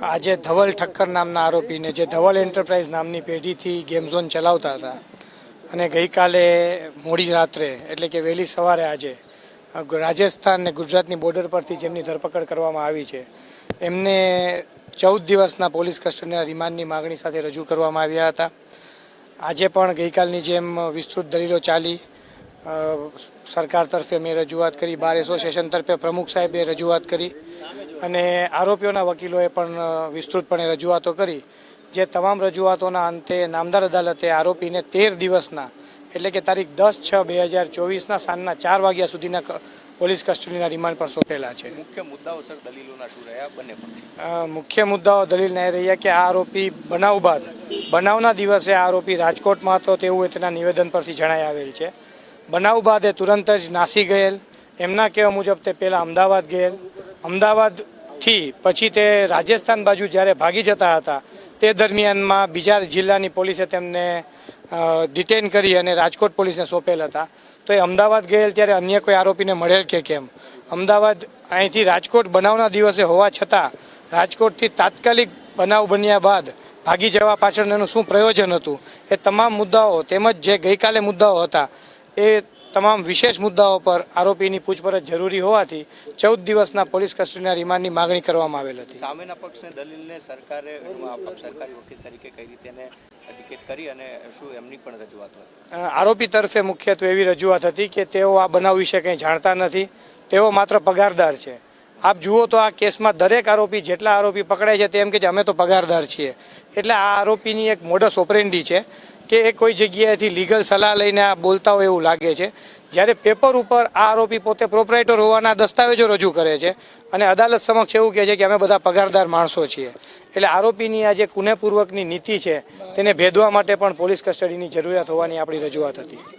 આજે ધવલ ઠક્કર નામના આરોપીને જે ધવલ એન્ટરપ્રાઇઝ નામની પેઢીથી ગેમ ઝોન ચલાવતા હતા અને ગઈકાલે મોડી રાત્રે, એટલે કે વહેલી સવારે આજે, રાજસ્થાન અને ગુજરાતની બોર્ડર પરથી જેમની ધરપકડ કરવામાં આવી છે, એમને ચૌદ દિવસના પોલીસ કસ્ટડીના રિમાન્ડની માગણી સાથે રજૂ કરવામાં આવ્યા હતા. આજે પણ ગઈકાલની જેમ વિસ્તૃત દલીલો ચાલી સરકાર તરફે મેં રજૂઆત કરી, બાર એસોસિએશન તરફે પ્રમુખ સાહેબે રજૂઆત કરી અને આરોપીઓના વકીલોએ પણ વિસ્તૃતપણે રજૂઆતો કરી. જે તમામ રજૂઆતોના અંતે નામદાર અદાલતે આરોપીને તેર દિવસના એટલે કે તારીખ દસ છ બે હજાર ચોવીસના સાંજના ચાર વાગ્યા સુધીના પોલીસ કસ્ટડીના રિમાન્ડ પણ સોંપેલા છે. મુખ્ય મુદ્દાઓ સર દલીલોના શું રહ્યા? બંને મુખ્ય મુદ્દાઓ દલીલ નહીં રહ્યા કે આ આરોપી બનાવ બાદ બનાવના દિવસે આ આરોપી રાજકોટમાં હતો તેવું એ તેના નિવેદન પરથી જણાઈ આવેલ છે. બનાવ બાદ એ તુરંત જ નાસી ગયેલ. એમના કહેવા મુજબ તે પહેલાં અમદાવાદ ગયેલ. અમદાવાદથી પછી તે રાજસ્થાન બાજુ જ્યારે ભાગી જતા હતા, તે દરમિયાનમાં બીજા જિલ્લાની પોલીસે તેમને ડિટેન કરી અને રાજકોટ પોલીસને સોંપેલ હતા તો એ અમદાવાદ ગયેલ ત્યારે અન્ય કોઈ આરોપીને મળેલ કે કેમ? અમદાવાદ અહીંથી રાજકોટ બનાવના દિવસે હોવા છતાં, રાજકોટથી તાત્કાલિક બનાવ બન્યા બાદ ભાગી જવા પાછળનું એનું શું પ્રયોજન હતું, એ તમામ મુદ્દાઓ તેમજ જે ગઈકાલે મુદ્દાઓ હતા, એ તમામ વિશેષ મુદ્દાઓ પર આરોપીની પૂછપરછ જરૂરી હોવાથી ચૌદ દિવસના પોલીસ કસ્ટડીના રિમાન્ડની માગણી કરવામાં આવેલ હતી. સામેના પક્ષને દલીલને સરકારે સરકારી વકીલ તરીકે કઈ રીતે એને ટિકિટ કરી અને શું એમની પણ રજૂઆત હતી આરોપી તરફે મુખ્યત્વે એવી રજૂઆત હતી કે તેઓ આ બનાવ વિશે કંઈ જાણતા નથી તેઓ માત્ર પગારદાર છે. આપ જુઓ તો આ કેસમાં દરેક આરોપી જેટલા આરોપી પકડાય છે તેમ કે અમે તો પગારદાર છીએ. એટલે આ આરોપીની એક મોડસ ઓપરેન્ડી છે. કે એ કોઈ જગ્યાએથી લીગલ સલાહ લઈને આ બોલતા હોય એવું લાગે છે. જ્યારે પેપર ઉપર આ આરોપી પોતે પ્રોપરાઇટર હોવાના દસ્તાવેજો રજૂ કરે છે અને અદાલત સમક્ષ એવું કહે છે કે અમે બધા પગારદાર માણસો છીએ. એટલે આરોપીની આ જે કુનેપૂર્વકની નીતિ છે, તેને ભેદવા માટે પણ પોલીસ કસ્ટડીની જરૂરિયાત હોવાની આપણી રજૂઆત હતી.